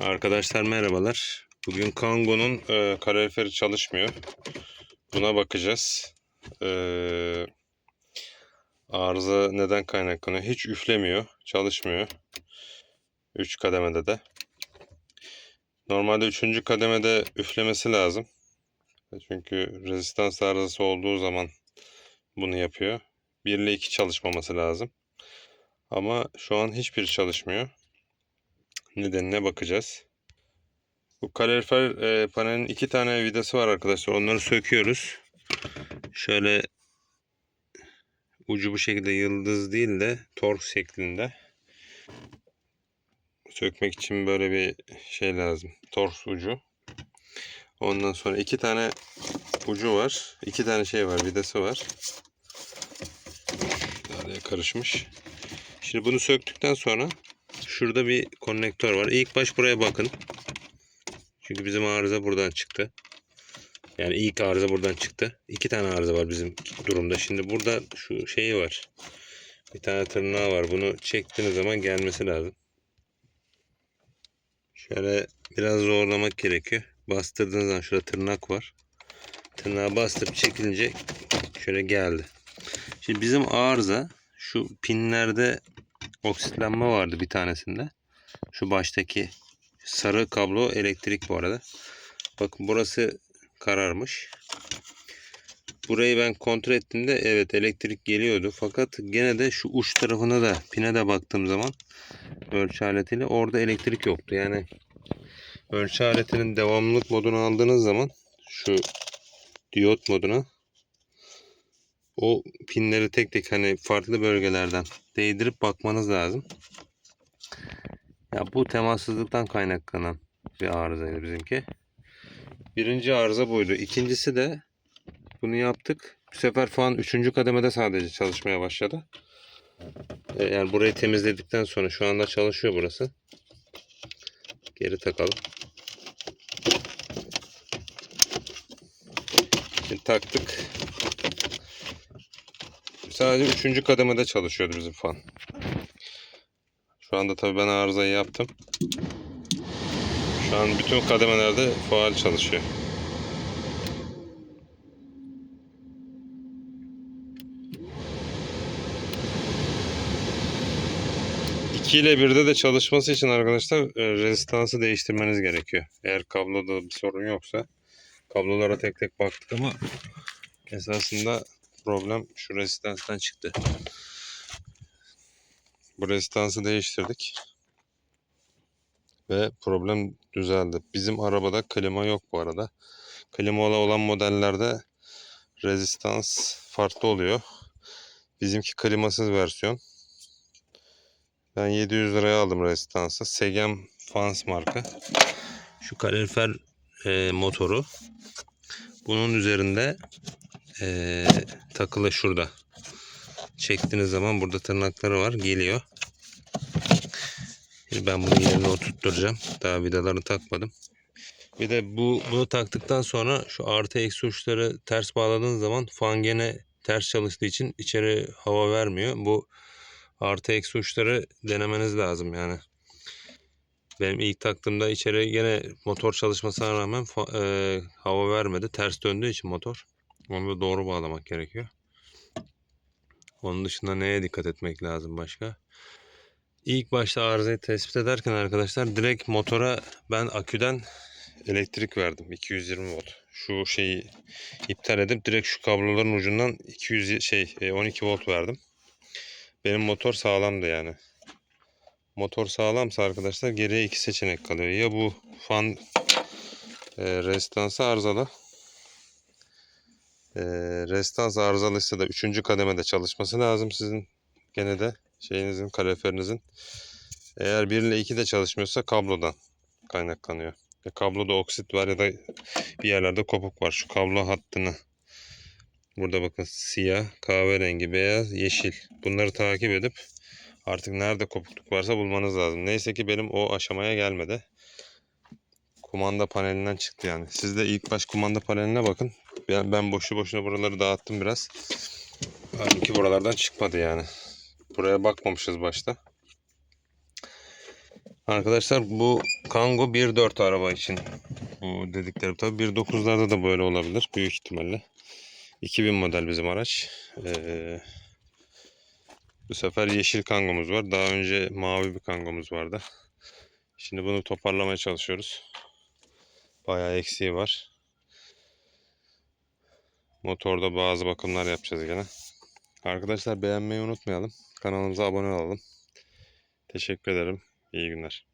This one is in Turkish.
Arkadaşlar merhabalar. Bugün Kango'nun e, kaloriferi çalışmıyor. Buna bakacağız. E, arıza neden kaynaklanıyor? Hiç üflemiyor. Çalışmıyor. 3 kademede de. Normalde 3. kademede üflemesi lazım. Çünkü rezistans arızası olduğu zaman bunu yapıyor. 1 ile 2 çalışmaması lazım. Ama şu an hiçbir çalışmıyor. Nedenine bakacağız. Bu kalorifer e, panelin iki tane vidası var arkadaşlar. Onları söküyoruz. Şöyle ucu bu şekilde yıldız değil de tors şeklinde. Sökmek için böyle bir şey lazım. Tors ucu. Ondan sonra iki tane ucu var. iki tane şey var. Vidası var. Araya karışmış. Şimdi bunu söktükten sonra şurada bir konnektör var. İlk baş buraya bakın. Çünkü bizim arıza buradan çıktı. Yani ilk arıza buradan çıktı. İki tane arıza var bizim durumda. Şimdi burada şu şeyi var. Bir tane tırnağı var. Bunu çektiğiniz zaman gelmesi lazım. Şöyle biraz zorlamak gerekiyor. Bastırdığınız zaman şurada tırnak var. Tırnağı bastırıp çekilince şöyle geldi. Şimdi bizim arıza şu pinlerde oksitlenme vardı bir tanesinde. Şu baştaki sarı kablo elektrik bu arada. Bakın burası kararmış. Burayı ben kontrol ettiğimde evet elektrik geliyordu. Fakat gene de şu uç tarafına da pine de baktığım zaman ölçü aletiyle orada elektrik yoktu. Yani ölçü aletinin devamlılık modunu aldığınız zaman şu diyot moduna o pinleri tek tek hani farklı bölgelerden değdirip bakmanız lazım. Ya bu temassızlıktan kaynaklanan bir arızaydı bizimki. Birinci arıza buydu. İkincisi de bunu yaptık. Bu sefer fan üçüncü kademede sadece çalışmaya başladı. Yani burayı temizledikten sonra şu anda çalışıyor burası. Geri takalım. Şimdi taktık. Sadece üçüncü kademede çalışıyordu bizim fan. Şu anda tabii ben arızayı yaptım. Şu an bütün kademelerde faal çalışıyor. İki ile birde de çalışması için arkadaşlar e, rezistansı değiştirmeniz gerekiyor. Eğer kabloda bir sorun yoksa kablolara tek tek baktık ama esasında problem şu rezistanstan çıktı. Bu rezistansı değiştirdik. Ve problem düzeldi. Bizim arabada klima yok bu arada. Klimalı olan modellerde rezistans farklı oluyor. Bizimki klimasız versiyon. Ben 700 liraya aldım rezistansı. Segem Fans marka. Şu kalorifer e, motoru. Bunun üzerinde e, takılı şurada. Çektiğiniz zaman burada tırnakları var. Geliyor. Ben bunu yerine oturtturacağım. Daha vidalarını takmadım. Bir de bu bunu taktıktan sonra şu artı eksi uçları ters bağladığınız zaman fan gene ters çalıştığı için içeri hava vermiyor. Bu artı eksi uçları denemeniz lazım yani. Benim ilk taktığımda içeri gene motor çalışmasına rağmen e, hava vermedi. Ters döndüğü için motor. Onu da doğru bağlamak gerekiyor. Onun dışında neye dikkat etmek lazım başka? İlk başta arızayı tespit ederken arkadaşlar direkt motora ben aküden elektrik verdim 220 volt. Şu şeyi iptal edip direkt şu kabloların ucundan 200 şey e, 12 volt verdim. Benim motor sağlamdı yani. Motor sağlamsa arkadaşlar geriye iki seçenek kalıyor. Ya bu fan e, rezistansı arızalı. E, rezistans arızalıysa da 3. kademede çalışması lazım sizin gene de şeyinizin kaloriferinizin. Eğer 1 ile 2 de çalışmıyorsa kablodan kaynaklanıyor. Ya kabloda oksit var ya da bir yerlerde kopuk var. Şu kablo hattını burada bakın siyah, kahverengi, beyaz, yeşil. Bunları takip edip artık nerede kopukluk varsa bulmanız lazım. Neyse ki benim o aşamaya gelmedi. Kumanda panelinden çıktı yani. Siz de ilk baş kumanda paneline bakın. Ben, ben boşu boşuna buraları dağıttım biraz. Halbuki buralardan çıkmadı yani. Buraya bakmamışız başta. Arkadaşlar bu Kango 1.4 araba için bu dediklerim tabii 1.9'larda da böyle olabilir büyük ihtimalle. 2000 model bizim araç. Ee, bu sefer yeşil kangomuz var. Daha önce mavi bir kangomuz vardı. Şimdi bunu toparlamaya çalışıyoruz. Bayağı eksiği var. Motorda bazı bakımlar yapacağız gene. Arkadaşlar beğenmeyi unutmayalım. Kanalımıza abone olalım. Teşekkür ederim. İyi günler.